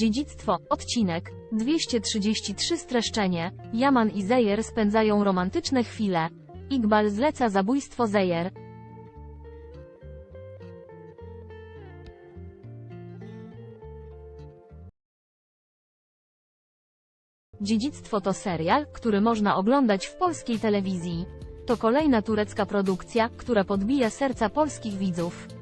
Dziedzictwo, odcinek 233 streszczenie. Yaman i Zejer spędzają romantyczne chwile. Iqbal zleca zabójstwo Zejer. Dziedzictwo to serial, który można oglądać w polskiej telewizji. To kolejna turecka produkcja, która podbija serca polskich widzów.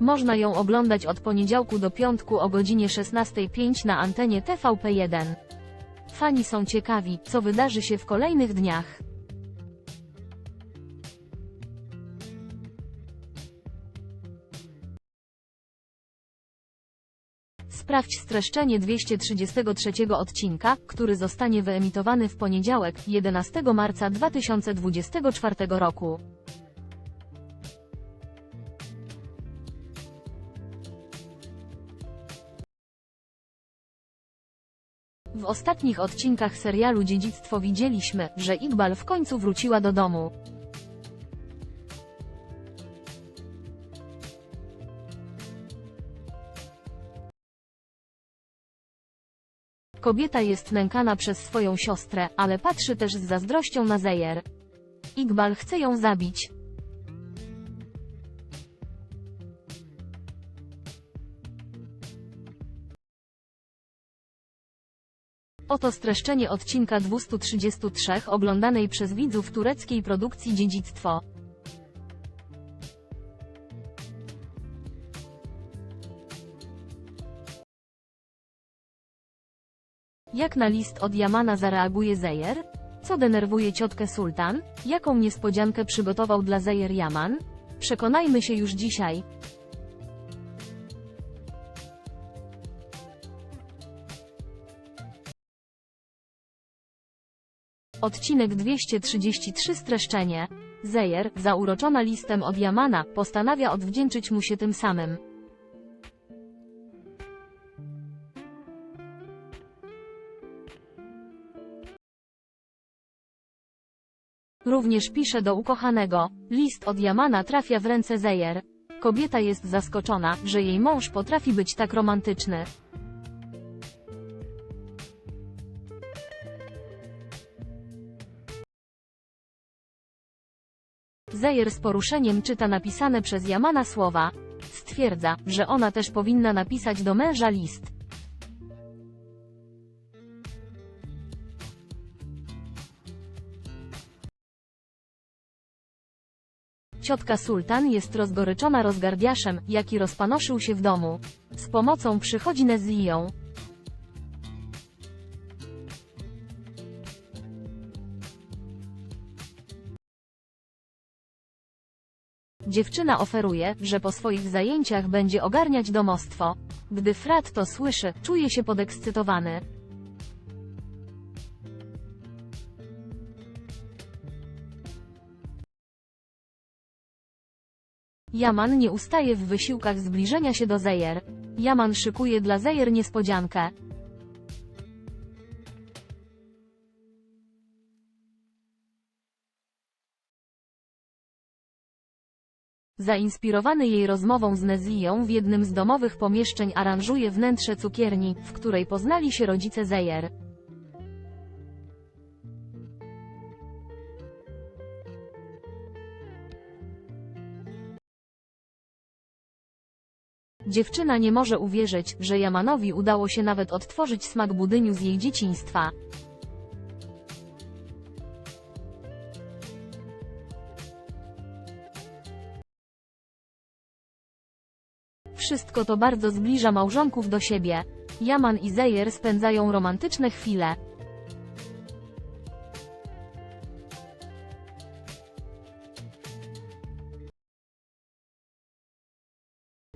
Można ją oglądać od poniedziałku do piątku o godzinie 16.05 na antenie TVP1. Fani są ciekawi, co wydarzy się w kolejnych dniach. Sprawdź streszczenie 233 odcinka, który zostanie wyemitowany w poniedziałek, 11 marca 2024 roku. W ostatnich odcinkach serialu Dziedzictwo widzieliśmy, że Iqbal w końcu wróciła do domu. Kobieta jest nękana przez swoją siostrę, ale patrzy też z zazdrością na Zejer. Iqbal chce ją zabić. Oto streszczenie odcinka 233 oglądanej przez widzów tureckiej produkcji Dziedzictwo. Jak na list od Yamana zareaguje Zejer? Co denerwuje ciotkę Sultan? Jaką niespodziankę przygotował dla Zejer Yaman? Przekonajmy się już dzisiaj. Odcinek 233 streszczenie. Zejer, zauroczona listem od Yamana, postanawia odwdzięczyć mu się tym samym. Również pisze do ukochanego. List od Yamana trafia w ręce Zejer. Kobieta jest zaskoczona, że jej mąż potrafi być tak romantyczny. Zejer z poruszeniem czyta napisane przez Yamana słowa. Stwierdza, że ona też powinna napisać do męża list. Ciotka Sultan jest rozgoryczona rozgardiaszem, jaki rozpanoszył się w domu. Z pomocą przychodzi Nezliją. Dziewczyna oferuje, że po swoich zajęciach będzie ogarniać domostwo. Gdy Frat to słyszy, czuje się podekscytowany. Yaman nie ustaje w wysiłkach zbliżenia się do Zejer. Yaman szykuje dla Zejer niespodziankę. Zainspirowany jej rozmową z Nezlią w jednym z domowych pomieszczeń aranżuje wnętrze cukierni, w której poznali się rodzice Zejer. Dziewczyna nie może uwierzyć, że Yamanowi udało się nawet odtworzyć smak budyniu z jej dzieciństwa. Wszystko to bardzo zbliża małżonków do siebie. Yaman i Zejer spędzają romantyczne chwile.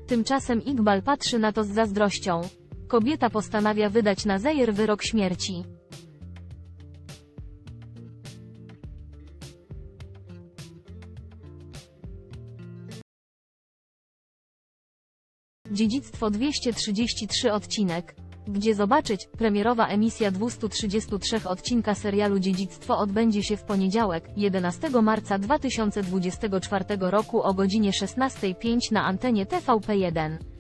Tymczasem Iqbal patrzy na to z zazdrością. Kobieta postanawia wydać na Zejer wyrok śmierci. Dziedzictwo 233 odcinek. Gdzie zobaczyć? Premierowa emisja 233 odcinka serialu Dziedzictwo odbędzie się w poniedziałek, 11 marca 2024 roku o godzinie 16.05 na antenie TVP1.